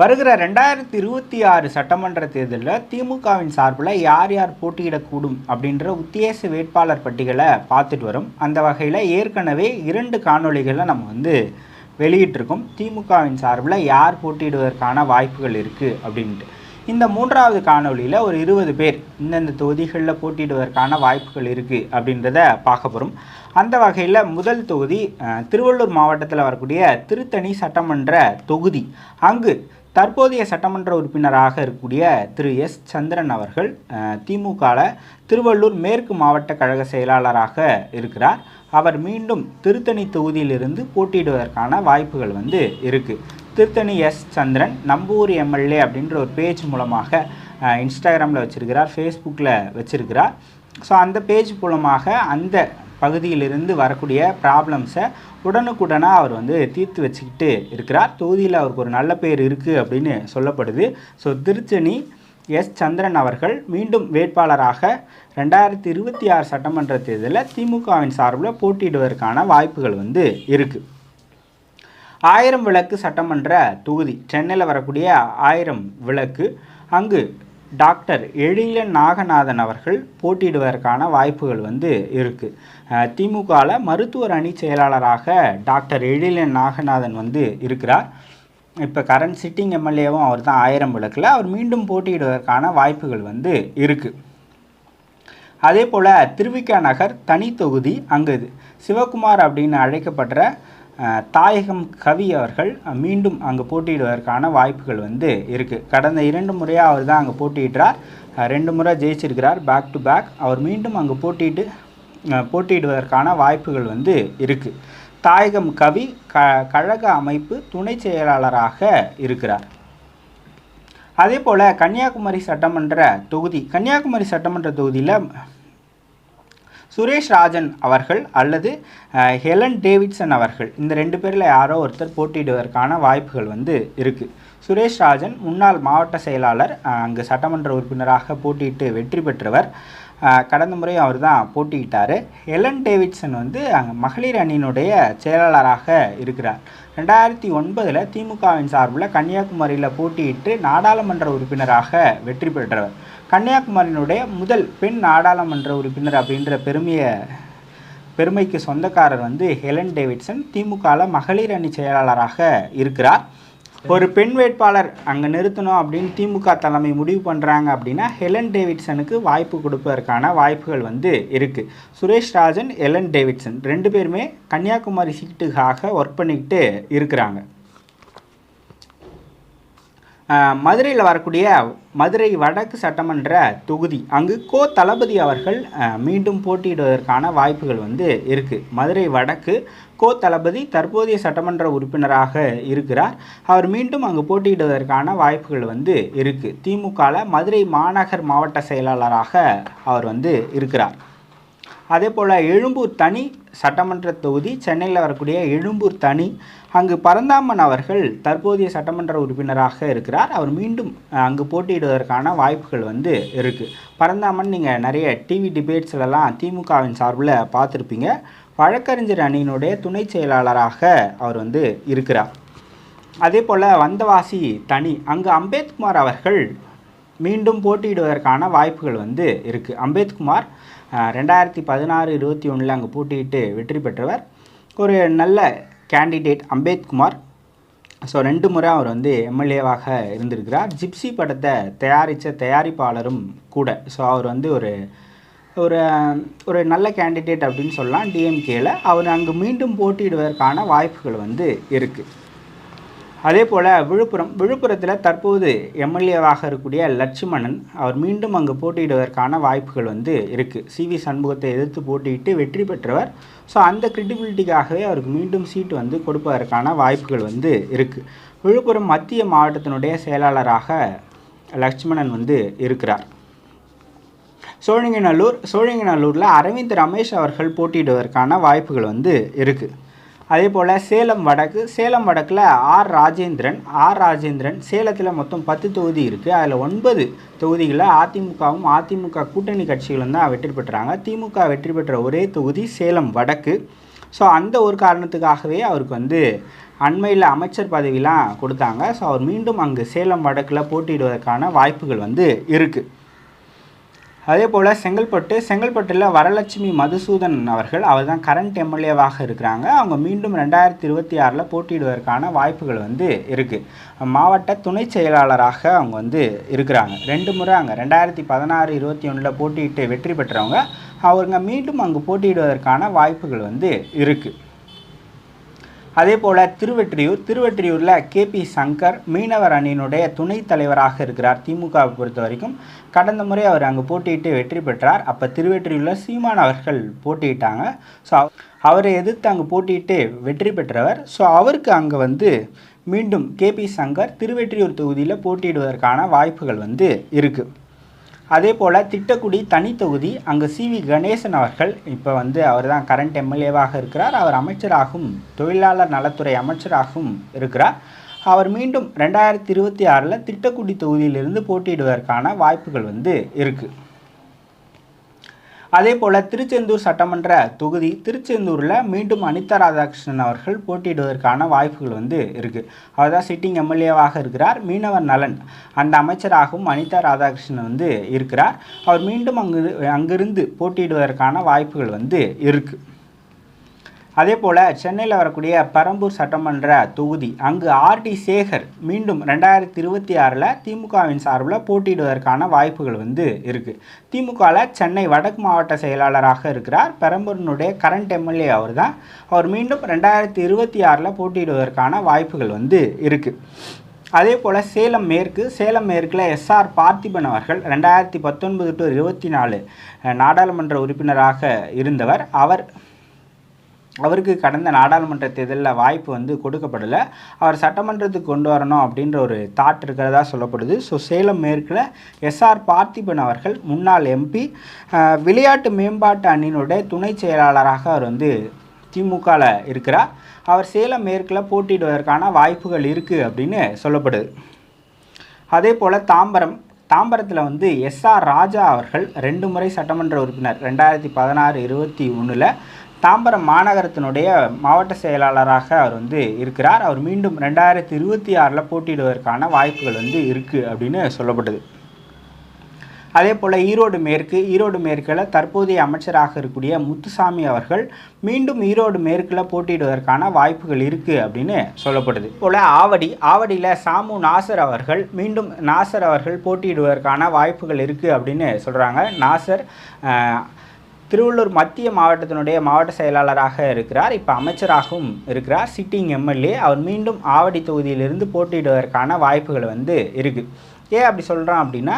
வருகிற ரெண்டாயிரத்தி இருபத்தி ஆறு சட்டமன்ற தேர்தலில் திமுகவின் சார்பில் யார் யார் போட்டியிடக்கூடும் அப்படின்ற உத்தேச வேட்பாளர் பட்டியலை பார்த்துட்டு வரும். அந்த வகையில் ஏற்கனவே இரண்டு காணொளிகளை நம்ம வந்து வெளியிட்டிருக்கோம். திமுகவின் சார்பில் யார் போட்டியிடுவதற்கான வாய்ப்புகள் இருக்குது அப்படின்ட்டு. இந்த மூன்றாவது காணொளியில் ஒரு இருபது பேர் இந்தந்த தொகுதிகளில் போட்டியிடுவதற்கான வாய்ப்புகள் இருக்குது அப்படின்றத பார்க்க போகிறோம் அந்த வகையில் முதல் தொகுதி திருவள்ளூர் மாவட்டத்தில் வரக்கூடிய திருத்தணி சட்டமன்ற தொகுதி. அங்கு தற்போதைய சட்டமன்ற உறுப்பினராக இருக்கக்கூடிய திரு எஸ். சந்திரன் அவர்கள் திமுகவில் திருவள்ளூர் மேற்கு மாவட்ட கழக செயலாளராக இருக்கிறார். அவர் மீண்டும் திருத்தணி தொகுதியிலிருந்து போட்டியிடுவதற்கான வாய்ப்புகள் வந்து இருக்குது திருத்தணி எஸ். சந்திரன் நம்பூர் எம்எல்ஏ அப்படின்ற ஒரு பேஜ் மூலமாக இன்ஸ்டாகிராமில் வச்சுருக்கிறார் ஃபேஸ்புக்கில் வச்சுருக்கிறார். ஸோ அந்த பேஜ் மூலமாக அந்த பகுதியிலிருந்து வரக்கூடிய ப்ராப்ளம்ஸை உடனுக்குடனாக அவர் வந்து தீர்த்து வச்சுக்கிட்டு இருக்கிறார். தொகுதியில் அவருக்கு ஒரு நல்ல பேர் இருக்குது அப்படின்னு சொல்லப்படுது. So திருச்சனி S. சந்திரன் அவர்கள் மீண்டும் வேட்பாளராக ரெண்டாயிரத்தி இருபத்தி ஆறு சட்டமன்ற தேர்தலில் திமுகவின் சார்பில் போட்டியிடுவதற்கான வாய்ப்புகள் வந்து இருக்குது ஆயிரம் விளக்கு சட்டமன்ற தொகுதி. சென்னையில் வரக்கூடிய ஆயிரம் விளக்கு. அங்கு டாக்டர் எழிலன் நாகநாதன் அவர்கள் போட்டியிடுவதற்கான வாய்ப்புகள் வந்து இருக்குது திமுகவில் மருத்துவர் அணி செயலாளராக டாக்டர் எழிலன் நாகநாதன் வந்து இருக்கிறார். இப்போ கரண்ட் சிட்டிங் எம்எல்ஏவும் அவர் தான் ஆயிரம் விளக்கில் அவர் மீண்டும் போட்டியிடுவதற்கான வாய்ப்புகள் வந்து இருக்குது அதே போல் திருவிக்கா நகர் தனி தொகுதி அங்கு சிவகுமார் அப்படின்னு அழைக்கப்படுற தாயகம் கவி அவர்கள் மீண்டும் அங்கே போட்டியிடுவதற்கான வாய்ப்புகள் வந்து இருக்குது கடந்த இரண்டு முறையாக அவர் தான் அங்கே போட்டியிடுறார். ரெண்டு முறை ஜெயிச்சிருக்கிறார் பேக் டு பேக் அவர் மீண்டும் அங்கே போட்டியிட்டு போட்டியிடுவதற்கான வாய்ப்புகள் வந்து இருக்குது தாயகம் கவி க கழக அமைப்பு துணை செயலாளராக இருக்கிறார். அதே போல் கன்னியாகுமரி சட்டமன்ற தொகுதி கன்னியாகுமரி சட்டமன்ற தொகுதியில் சுரேஷ் ராஜன் அவர்கள் அல்லது ஹெலன் டேவிட்சன் அவர்கள். இந்த ரெண்டு பேரில் யாரோ ஒருத்தர் போட்டியிடுவதற்கான வாய்ப்புகள் வந்து இருக்குது சுரேஷ் ராஜன் முன்னாள் மாவட்ட செயலாளர் அங்கு சட்டமன்ற உறுப்பினராக போட்டியிட்டு வெற்றி பெற்றவர். கடந்த முறை அவர் தான் போட்டியிட்டார். ஹெலன் டேவிட்சன் வந்து அங்கே மகளிர் அணியினுடைய செயலாளராக இருக்கிறார். ரெண்டாயிரத்தி ஒன்பதில் திமுகவின் சார்பில் கன்னியாகுமரியில் போட்டியிட்டு நாடாளுமன்ற உறுப்பினராக வெற்றி பெற்றவர். கன்னியாகுமரியினுடைய முதல் பெண் நாடாளுமன்ற உறுப்பினர் அப்படின்ற பெருமையை பெருமைக்கு சொந்தக்காரர் வந்து ஹெலன் டேவிட்சன் திமுகவில் மகளிர் அணி செயலாளராக இருக்கிறார். ஒரு பெண் வேட்பாளர் அங்கே நிறுத்தணும் அப்படின்னு திமுக தலைமை முடிவு பண்ணுறாங்க அப்படின்னா ஹெலன் டேவிட்சனுக்கு வாய்ப்பு கொடுப்பதற்கான வாய்ப்புகள் வந்து இருக்குது சுரேஷ் ராஜன் ஹெலன் டேவிட்சன் ரெண்டு பேருமே கன்னியாகுமரி சீட்டுக்காக ஒர்க் பண்ணிக்கிட்டு இருக்கிறாங்க. மதுரையில் வரக்கூடிய மதுரை வடக்கு சட்டமன்ற தொகுதி அங்கு கோ தளபதி அவர்கள் மீண்டும் போட்டியிடுவதற்கான வாய்ப்புகள் வந்து இருக்குது மதுரை வடக்கு கோ தளபதி தற்போதைய சட்டமன்ற உறுப்பினராக இருக்கிறார். அவர் மீண்டும் அங்கு போட்டியிடுவதற்கான வாய்ப்புகள் வந்து இருக்குது திமுகவில் மதுரை மாநகர் மாவட்ட செயலாளராக அவர் வந்து இருக்கிறார். அதே போல் எழும்பூர் தனி சட்டமன்ற தொகுதி சென்னையில் வரக்கூடிய எழும்பூர் தனி அங்கு பரந்தாமன் அவர்கள் தற்போதைய சட்டமன்ற உறுப்பினராக இருக்கிறார். அவர் மீண்டும் அங்கு போட்டியிடுவதற்கான வாய்ப்புகள் வந்து இருக்குது பரந்தாமன் நீங்கள் நிறைய டிவி டிபேட்ஸ்லலாம் திமுகவின் சார்பில் பார்த்துருப்பீங்க. வழக்கறிஞர் அணியினுடைய துணை செயலாளராக அவர் வந்து இருக்கிறார். அதே போல் வந்தவாசி தனி அங்கு அம்பேத்குமார் அவர்கள் மீண்டும் போட்டியிடுவதற்கான வாய்ப்புகள் வந்து இருக்குது அம்பேத்குமார் ரெண்டாயிரத்தி பதினாறு இருபத்தி ஒன்றில் அங்கே போட்டியிட்டு வெற்றி பெற்றவர். ஒரு நல்ல கேண்டிடேட் அம்பேத்குமார். ஸோ ரெண்டு முறை அவர் வந்து எம்எல்ஏவாக இருந்திருக்கிறார். ஜிப்சி படத்தை தயாரித்த தயாரிப்பாளரும் கூட. ஸோ அவர் வந்து ஒரு ஒரு ஒரு நல்ல கேண்டிடேட் அப்படின்னு சொல்லலாம். டிஎம்கேயில் அவர் அங்கு மீண்டும் போட்டியிடுவதற்கான வாய்ப்புகள் வந்து இருக்குது அதே போல் விழுப்புரம் விழுப்புரத்தில் தற்போது எம்எல்ஏவாக இருக்கக்கூடிய லட்சுமணன் அவர் மீண்டும் அங்கு போட்டியிடுவதற்கான வாய்ப்புகள் வந்து இருக்குது சிவி சண்முகத்தை எதிர்த்து போட்டியிட்டு வெற்றி பெற்றவர். ஸோ அந்த கிரெடிபிலிட்டிக்காகவே அவருக்கு மீண்டும் சீட்டு வந்து கொடுப்பதற்கான வாய்ப்புகள் வந்து இருக்குது விழுப்புரம் மத்திய மாவட்டத்தினுடைய செயலாளராக லட்சுமணன் வந்து இருக்கிறார். சோழிங்கநல்லூர் சோழிங்கநல்லூரில் அரவிந்த் ரமேஷ் அவர்கள் போட்டியிடுவதற்கான வாய்ப்புகள் வந்து இருக்குது அதே போல் சேலம் வடக்கு சேலம் வடக்கில் ஆர் ராஜேந்திரன் ஆர் ராஜேந்திரன் சேலத்தில் மொத்தம் பத்து தொகுதி இருக்குது அதில் ஒன்பது தொகுதிகளில் அதிமுகவும் அதிமுக கூட்டணி கட்சிகளும் தான் வெற்றி பெற்றாங்க. திமுக வெற்றி பெற்ற ஒரே தொகுதி சேலம் வடக்கு. ஸோ அந்த ஒரு காரணத்துக்காகவே அவருக்கு வந்து அண்மையில் அமைச்சர் பதவிலாம் கொடுத்தாங்க. ஸோ அவர் மீண்டும் அங்கு சேலம் வடக்கில் போட்டியிடுவதற்கான வாய்ப்புகள் வந்து இருக்குது அதே போல் செங்கல்பட்டு செங்கல்பட்டில் வரலட்சுமி மதுசூதன் அவர்கள் அவர் தான் கரண்ட் எம்எல்ஏவாக இருக்கிறாங்க. அவங்க மீண்டும் ரெண்டாயிரத்தி இருபத்தி ஆறில் போட்டியிடுவதற்கான வாய்ப்புகள் வந்து இருக்குது மாவட்ட துணை செயலாளராக அவங்க வந்து இருக்கிறாங்க. ரெண்டு முறை அங்கே ரெண்டாயிரத்தி பதினாறு இருபத்தி ஒன்றில் போட்டியிட்டு வெற்றி பெற்றவங்க. அவங்க மீண்டும் அங்கு போட்டியிடுவதற்கான வாய்ப்புகள் வந்து இருக்குது அதே போல் திருவெற்றியூர் திருவெற்றியூரில் கேபி சங்கர் மீனவர் அணியினுடைய துணைத் தலைவராக இருக்கிறார் திமுகவை பொறுத்த வரைக்கும். கடந்த முறை அவர் அங்கே போட்டியிட்டு வெற்றி பெற்றார். அப்போ திருவெற்றியூரில் சீமான் அவர்கள் போட்டியிட்டாங்க. ஸோ அவரை எதிர்த்து அங்கே போட்டியிட்டு வெற்றி பெற்றவர். ஸோ அவருக்கு அங்கே வந்து மீண்டும் கேபி சங்கர் திருவெற்றியூர் தொகுதியில் போட்டியிடுவதற்கான வாய்ப்புகள் வந்து இருக்குது அதே போல் திட்டக்குடி தனி தொகுதி அங்கே சி வி கணேசன் அவர்கள் இப்போ வந்து அவர் தான் கரண்ட் எம்எல்ஏவாக இருக்கிறார். அவர் அமைச்சராகவும் தொழிலாளர் நலத்துறை அமைச்சராகவும் இருக்கிறார். அவர் மீண்டும் ரெண்டாயிரத்தி இருபத்தி ஆறில் திட்டக்குடி தொகுதியிலிருந்து போட்டியிடுவதற்கான வாய்ப்புகள் வந்து இருக்குது அதே போல் திருச்செந்தூர் சட்டமன்ற தொகுதி திருச்செந்தூரில் மீண்டும் அனிதா ராதாகிருஷ்ணன் அவர்கள் போட்டியிடுவதற்கான வாய்ப்புகள் வந்து இருக்குது அவர் தான் சிட்டிங் எம்எல்ஏவாக இருக்கிறார். மீனவர் நலன் அந்த அமைச்சராகவும் அனிதா ராதாகிருஷ்ணன் வந்து இருக்கிறார். அவர் மீண்டும் அங்கு அங்கிருந்து போட்டியிடுவதற்கான வாய்ப்புகள் வந்து இருக்குது அதே போல் சென்னையில் வரக்கூடிய பெரம்பூர் சட்டமன்ற தொகுதி அங்கு ஆர்டி சேகர் மீண்டும் ரெண்டாயிரத்தி இருபத்தி ஆறில் திமுகவின் சார்பில் போட்டியிடுவதற்கான வாய்ப்புகள் வந்து இருக்குது திமுகவில் சென்னை வடக்கு மாவட்ட செயலாளராக இருக்கிறார் பெரம்பூரினுடைய கரண்ட் எம்எல்ஏ அவர் தான் அவர் மீண்டும் ரெண்டாயிரத்தி இருபத்தி ஆறில் போட்டியிடுவதற்கான வாய்ப்புகள் வந்து இருக்குது அதே போல் சேலம் மேற்கு சேலம் மேற்கில் எஸ்ஆர் பார்த்திபன் அவர்கள் ரெண்டாயிரத்தி பத்தொன்பது டு இருபத்தி நாலு நாடாளுமன்ற உறுப்பினராக இருந்தவர். அவர் அவருக்கு கடந்த நாடாளுமன்ற தேர்தலில் வாய்ப்பு வந்து கொடுக்கப்படலை. அவர் சட்டமன்றத்துக்கு கொண்டு வரணும் அப்படின்ற ஒரு தாட் இருக்கிறதா சொல்லப்படுது. ஸோ சேலம் மேற்கில் எஸ்ஆர் பார்த்திபன் அவர்கள் முன்னாள் எம்பி விளையாட்டு மேம்பாட்டு அணியினுடைய துணை செயலாளராக அவர் வந்து திமுகவில் இருக்கிறார். அவர் சேலம் மேற்கில் போட்டியிடுவதற்கான வாய்ப்புகள் இருக்குது அப்படின்னு சொல்லப்படுது. அதே போல் தாம்பரம் தாம்பரத்தில் வந்து எஸ்ஆர் ராஜா அவர்கள் ரெண்டு முறை சட்டமன்ற உறுப்பினர். ரெண்டாயிரத்தி பதினாறு இருபத்தி ஒன்றில் தாம்பரம் மாநகரத்தினுடைய மாவட்ட செயலாளராக அவர் வந்து இருக்கிறார். அவர் மீண்டும் ரெண்டாயிரத்தி இருபத்தி ஆறில் போட்டியிடுவதற்கான வாய்ப்புகள் வந்து இருக்குது அப்படின்னு சொல்லப்படுது அதே போல் ஈரோடு மேற்கு ஈரோடு மேற்கில் தற்போதைய அமைச்சராக இருக்கக்கூடிய முத்துசாமி அவர்கள் மீண்டும் ஈரோடு மேற்கில் போட்டியிடுவதற்கான வாய்ப்புகள் இருக்குது அப்படின்னு சொல்லப்படுது போல் ஆவடி ஆவடியில் சாமு நாசர் அவர்கள் மீண்டும் நாசர் அவர்கள் போட்டியிடுவதற்கான வாய்ப்புகள் இருக்குது அப்படின்னு சொல்கிறாங்க நாசர் திருவள்ளூர் மத்திய மாவட்டத்தினுடைய மாவட்ட செயலாளராக இருக்கிறார். இப்போ அமைச்சராகவும் இருக்கிறார். Sitting MLA. அவர் மீண்டும் ஆவடி தொகுதியிலிருந்து போட்டியிடுவதற்கான வாய்ப்புகள் வந்து இருக்குது ஏன் அப்படி சொல்கிறோம் அப்படின்னா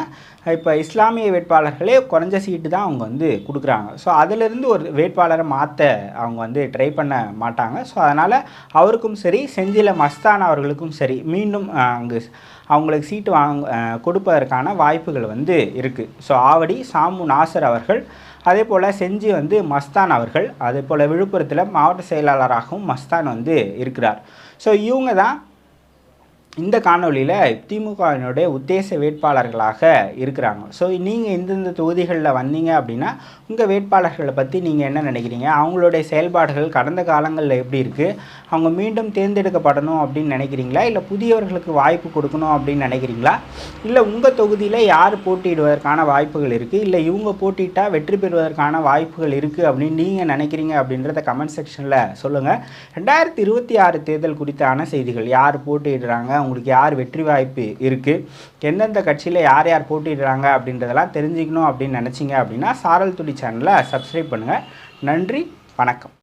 இப்போ இஸ்லாமிய வேட்பாளர்களே குறைஞ்ச சீட்டு தான் அவங்க வந்து கொடுக்குறாங்க. ஸோ அதிலிருந்து ஒரு வேட்பாளரை மாற்ற அவங்க வந்து ட்ரை பண்ண மாட்டாங்க. ஸோ அதனால் அவருக்கும் சரி செஞ்சில மஸ்தான் அவர்களுக்கும் சரி மீண்டும் அங்கு அவங்களுக்கு சீட்டு வாங்க கொடுப்பதற்கான வாய்ப்புகள் வந்து இருக்குது ஸோ ஆவடி சாமு நாசர் அவர்கள் அதே போல் செஞ்சி வந்து மஸ்தான் அவர்கள் அதே போல் விழுப்புரத்தில் மாவட்ட செயலாளராகவும் மஸ்தான் வந்து இருக்கிறார். ஸோ இவங்க தான் இந்த காணொலியில் திமுகவினுடைய உத்தேச வேட்பாளர்களாக இருக்கிறாங்க. ஸோ நீங்கள் இந்தந்த தொகுதிகளில் வந்தீங்க அப்படின்னா உங்கள் வேட்பாளர்களை பற்றி நீங்கள் என்ன நினைக்கிறீங்க? அவங்களுடைய செயல்பாடுகள் கடந்த காலங்களில் எப்படி இருக்குது அவங்க மீண்டும் தேர்ந்தெடுக்கப்படணும் அப்படின்னு நினைக்கிறீங்களா? இல்லை புதியவர்களுக்கு வாய்ப்பு கொடுக்கணும் அப்படின்னு நினைக்கிறீங்களா? இல்லை உங்கள் தொகுதியில் யார் போட்டியிடுவதற்கான வாய்ப்புகள் இருக்குது இல்லை இவங்க போட்டியிட்டால் வெற்றி பெறுவதற்கான வாய்ப்புகள் இருக்குது அப்படின்னு நீங்கள் நினைக்கிறீங்க அப்படின்றத கமெண்ட் செக்ஷனில் சொல்லுங்கள் ரெண்டாயிரத்தி இருபத்தி ஆறு தேர்தல் குறித்தான செய்திகள் யார் போட்டியிடுறாங்க? உங்களுக்கு யார் வெற்றி வாய்ப்பு இருக்குது எந்தெந்த கட்சியில் யார் யார் போட்டிடுறாங்க அப்படின்றதெல்லாம் தெரிஞ்சுக்கணும் அப்படின்னு நினச்சிங்க அப்படின்னா சாரல் துடி சேனலை சப்ஸ்கிரைப் பண்ணுங்கள் நன்றி வணக்கம்.